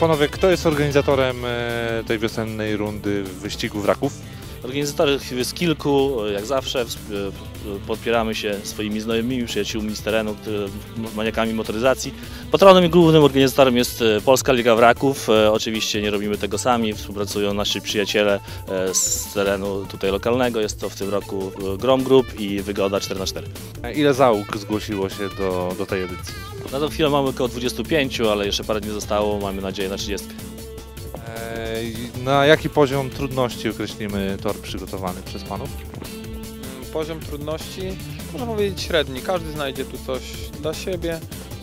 Panowie, kto jest organizatorem e, tej wiosennej rundy wyścigu wraków? Organizatorów jest kilku, jak zawsze wsp- podpieramy się swoimi znajomymi, przyjaciółmi z terenu, maniakami motoryzacji. Patronem i głównym organizatorem jest e, Polska Liga Wraków. E, Oczywiście nie robimy tego sami, współpracują nasi przyjaciele e, z terenu tutaj lokalnego. Jest to w tym roku e, Grom Group i Wygoda 4 x 4 E, Ile załóg zgłosiło się do, do tej edycji? Na tą chwilę mamy około 25, ale jeszcze parę dni zostało, mamy nadzieję na 30. E, Na jaki poziom trudności określimy tor przygotowany przez Panów? Poziom trudności, można powiedzieć średni. Każdy znajdzie tu coś dla siebie.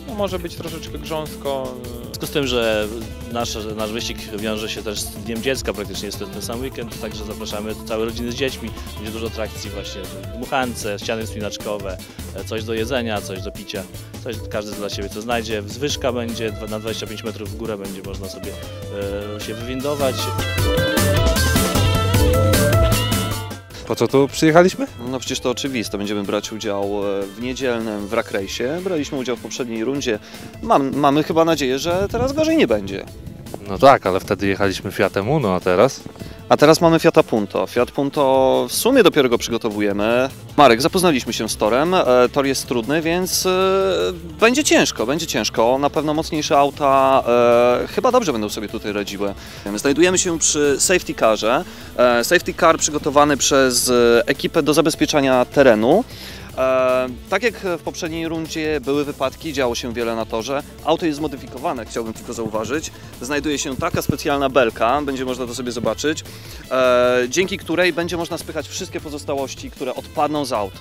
No, może być troszeczkę grząsko. Związku z tym, że nasz, nasz wyścig wiąże się też z Dniem Dziecka, praktycznie jest to ten sam weekend, także zapraszamy całe rodziny z dziećmi. Będzie dużo atrakcji właśnie, dmuchance, ściany wspinaczkowe, e, coś do jedzenia, coś do picia, coś każdy dla siebie co znajdzie. Zwyżka będzie, na 25 metrów w górę będzie można sobie e, się wywindować. Po co tu przyjechaliśmy? No przecież to oczywiste, będziemy brać udział e, w niedzielnym wrak rejsie. Braliśmy udział w poprzedniej rundzie. Mam, mamy chyba nadzieję, że teraz gorzej nie będzie. No tak, ale wtedy jechaliśmy Fiatem Uno, a teraz? A teraz mamy Fiata Punto. Fiat Punto w sumie dopiero go przygotowujemy. Marek, zapoznaliśmy się z torem. E, Tor jest trudny, więc e, będzie ciężko, będzie ciężko. Na pewno mocniejsze auta e, chyba dobrze będą sobie tutaj radziły. Znajdujemy się przy safety carze. Safety car przygotowany przez ekipę do zabezpieczania terenu. E, tak jak w poprzedniej rundzie były wypadki, działo się wiele na torze. Auto jest zmodyfikowane, chciałbym tylko zauważyć. Znajduje się taka specjalna belka, będzie można to sobie zobaczyć, e, dzięki której będzie można spychać wszystkie pozostałości, które odpadną z aut.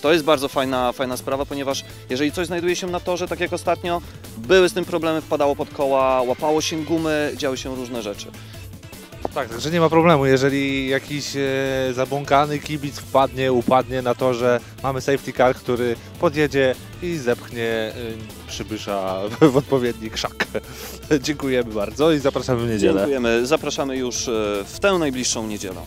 To jest bardzo fajna, fajna sprawa, ponieważ jeżeli coś znajduje się na torze, tak jak ostatnio, były z tym problemy, wpadało pod koła, łapało się gumy, działy się różne rzeczy. Tak, także nie ma problemu. Jeżeli jakiś e, zabłąkany kibic wpadnie, upadnie na to, że mamy safety car, który podjedzie i zepchnie e, przybysza w odpowiedni krzak. Dziękujemy bardzo i zapraszamy w niedzielę. Dziękujemy, zapraszamy już e, w tę najbliższą niedzielę.